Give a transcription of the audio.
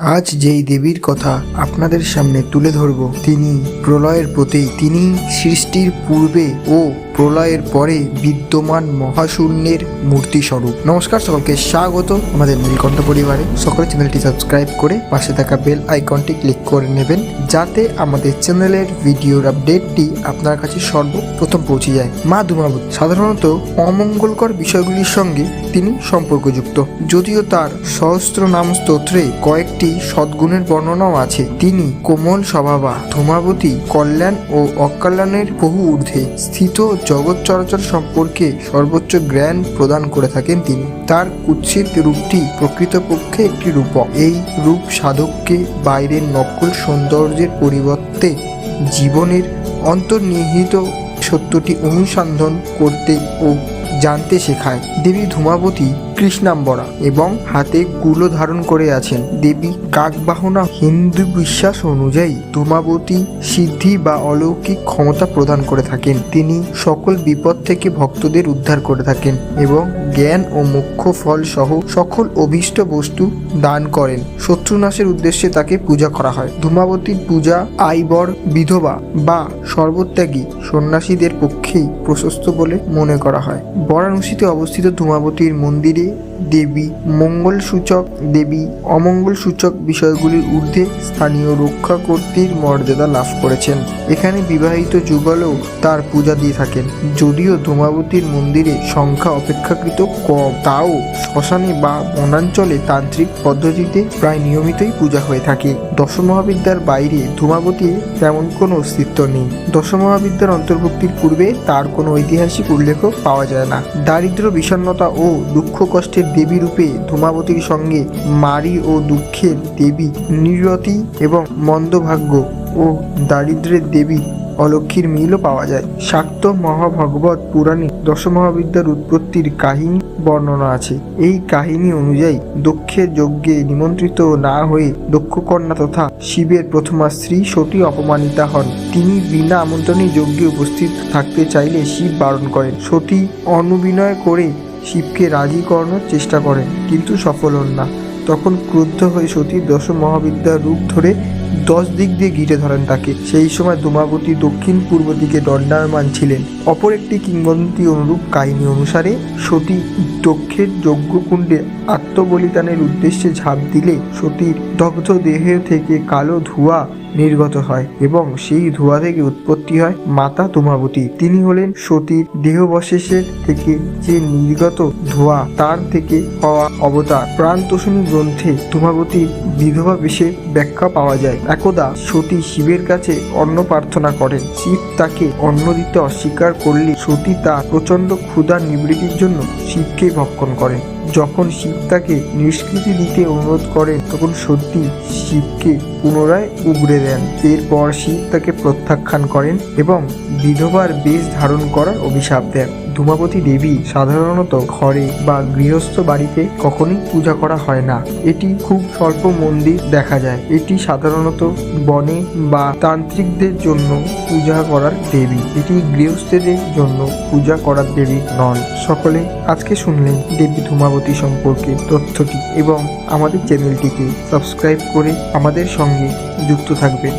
আজ যেই দেবীর কথা আপনাদের সামনে তুলে ধরব, তিনি প্রলয়ের প্রতীক। তিনি সৃষ্টির পূর্বে ও প্রলয়ের পরে বিদ্যমান মহাশূন্যের মূর্তি স্বরূপ নমস্কার, সকলকে স্বাগত আমাদের নীলকণ্ঠ পরিবারে। সকলে চ্যানেলটি সাবস্ক্রাইব করে পাশে থাকা বেল আইকনটি ক্লিক করে নেবেন, যাতে আমাদের চ্যানেলের ভিডিওর আপডেটটি আপনার কাছে সর্বপ্রথম পৌঁছে যায়। মা দুমাবত সাধারণত অমঙ্গলকর বিষয়গুলির সঙ্গে তিনি সম্পর্কযুক্ত। যদিও তার সহস্র নাম স্তোত্রে কয়েকটি সদ্গুণের বর্ণনাও আছে। তিনি কোমল স্বভাবা, ধূমাবতী, কল্যাণ ও অকল্যাণের বহু ঊর্ধ্বে স্থিত জগৎ চরাচর সম্পর্কে সর্বোচ্চ জ্ঞান প্রদান করে থাকেন তিনি। তার কুৎসিত রূপটি প্রকৃতপক্ষে একটি রূপক। এই রূপ সাধককে বাইরের নকল সৌন্দর্যের পরিবর্তে জীবনের অন্তর্নিহিত সত্যটি অনুসন্ধান করতে ও জানতে শেখায়। দেবী ধূমাবতী কৃষ্ণাম্বরা এবং হাতে কুলো ধারণ করে আছেন। দেবী কাকবাহনা হিন্দু বিশ্বাস অনুযায়ী ধূমাবতী সিদ্ধি বা অলৌকিক ক্ষমতা প্রদান করে থাকেন। তিনি সকল বিপদ থেকে ভক্তদের উদ্ধার করে থাকেন এবং জ্ঞান ও মুখ্য ফল সহ সকল অভীষ্ট বস্তু দান করেন। শত্রুনাশের উদ্দেশ্যে তাকে পূজা করা হয়। ধূমাবতীর পূজা আইবর, বিধবা বা সর্বত্যাগী সন্ন্যাসীদের পক্ষেই প্রশস্ত বলে মনে করা হয়। বারাণসীতে অবস্থিত ধূমাবতীর মন্দিরে দেবী মঙ্গল সূচক দেবী অমঙ্গল সূচক বিষয়গুলির ঊর্ধ্বে স্থানীয় রক্ষাকর্তীর মর্যাদা লাভ করেছেন। এখানে বিবাহিত যুগলও তার পূজা দিয়ে থাকেন। যদিও ধূমাবতীর মন্দিরে সংখ্যা অপেক্ষাকৃত কম, তাও শ্মশানে বা বনাঞ্চলে তান্ত্রিক পদ্ধতিতে প্রায় নিয়মিতই পূজা হয়ে থাকে। দশমহাবিদ্যার বাইরে ধূমাবতীর তেমন কোনো অস্তিত্ব নেই। দশমহাবিদ্যার অন্তর্ভুক্তির পূর্বে তার কোনো ঐতিহাসিক উল্লেখও পাওয়া যায় না। দারিদ্র বিষণ্ণতা ও দুঃখ কষ্টের দেবী রূপে ধূমাবতীর সঙ্গে মারি ও দুঃখের দেবী নিরতি এবং মন্দভাগ্য ও দারিদ্রের দেবী অলক্ষীর মিলও পাওয়া যায়। শাক্ত মহাভাগবত পুরাণে দশমহাবিদ্যার উৎপত্তির কাহিনী বর্ণনা আছে। এই কাহিনী অনুযায়ী দক্ষের যজ্ঞে নিমন্ত্রিত না হয়ে দক্ষকন্যা তথা শিবের প্রথমা স্ত্রী সতী অপমানিতা হন। তিনি বিনা আমন্ত্রণে যজ্ঞে উপস্থিত থাকতে চাইলে শিব বারণ করেন। সতী অনুবিনয় করে শিবকে রাজি করানোর চেষ্টা করেন, কিন্তু সফল হন না। তখন ক্রুদ্ধ হয়ে সতী দশ মহাবিদ্যার রূপ ধরে দশ দিক দিয়ে ঘিরে ধরেন তাকে। সেই সময় ধূমাবতী দক্ষিণ পূর্ব দিকে দণ্ডায়মান ছিলেন। অপর একটি কিংবদন্তি অনুরূপ কাহিনী অনুসারে, সতী দক্ষের যজ্ঞকুণ্ডে আত্মবলিদানের উদ্দেশ্যে ঝাঁপ দিলে সতীর দগ্ধ দেহ থেকে কালো ধোঁয়া নির্গত হয় এবং সেই ধোঁয়া থেকে উৎপত্তি হয় মাতা তুমাবতী তিনি হলেন সতীর দেহবশেষের থেকে যে নির্গত ধোঁয়া, তার থেকে হওয়া অবতার। প্রাণতোষণী গ্রন্থে তুমাবতীর বিধবা বেশে ব্যাখ্যা পাওয়া যায়। একদা সতী শিবের কাছে অন্ন প্রার্থনা করেন। শিব তাকে অন্ন দিতে অস্বীকার করলে সতী তার প্রচণ্ড ক্ষুধা নিবৃত্তির জন্য শিবকে ভক্ষণ করেন। যখন শিব তাকে নিষ্কৃতি দিতে অনুরোধ করেন তখন সত্যি শিবকে পুনরায় উগড়ে দেন। এরপর শিব তাকে প্রত্যাখ্যান করেন এবং বিধবার বেশ ধারণ করার অভিশাপ দেন। ধূমাবতী দেবী সাধারণত ঘরে বা গৃহস্থ বাড়িতে কখনোই পূজা করা হয় না। এটি খুব স্বল্প মন্দির দেখা যায়। এটি সাধারণত বনে বা তান্ত্রিকদের জন্য পূজা করার দেবী। এটি গৃহস্থদের জন্য পূজা করার দেবী নন সকলে আজকে শুনলেন দেবী ধূমাবতী। সম্পর্কে তথ্যটি এবং আমাদের চ্যানেলটিকে সাবস্ক্রাইব করে আমাদের সঙ্গে যুক্ত থাকবেন।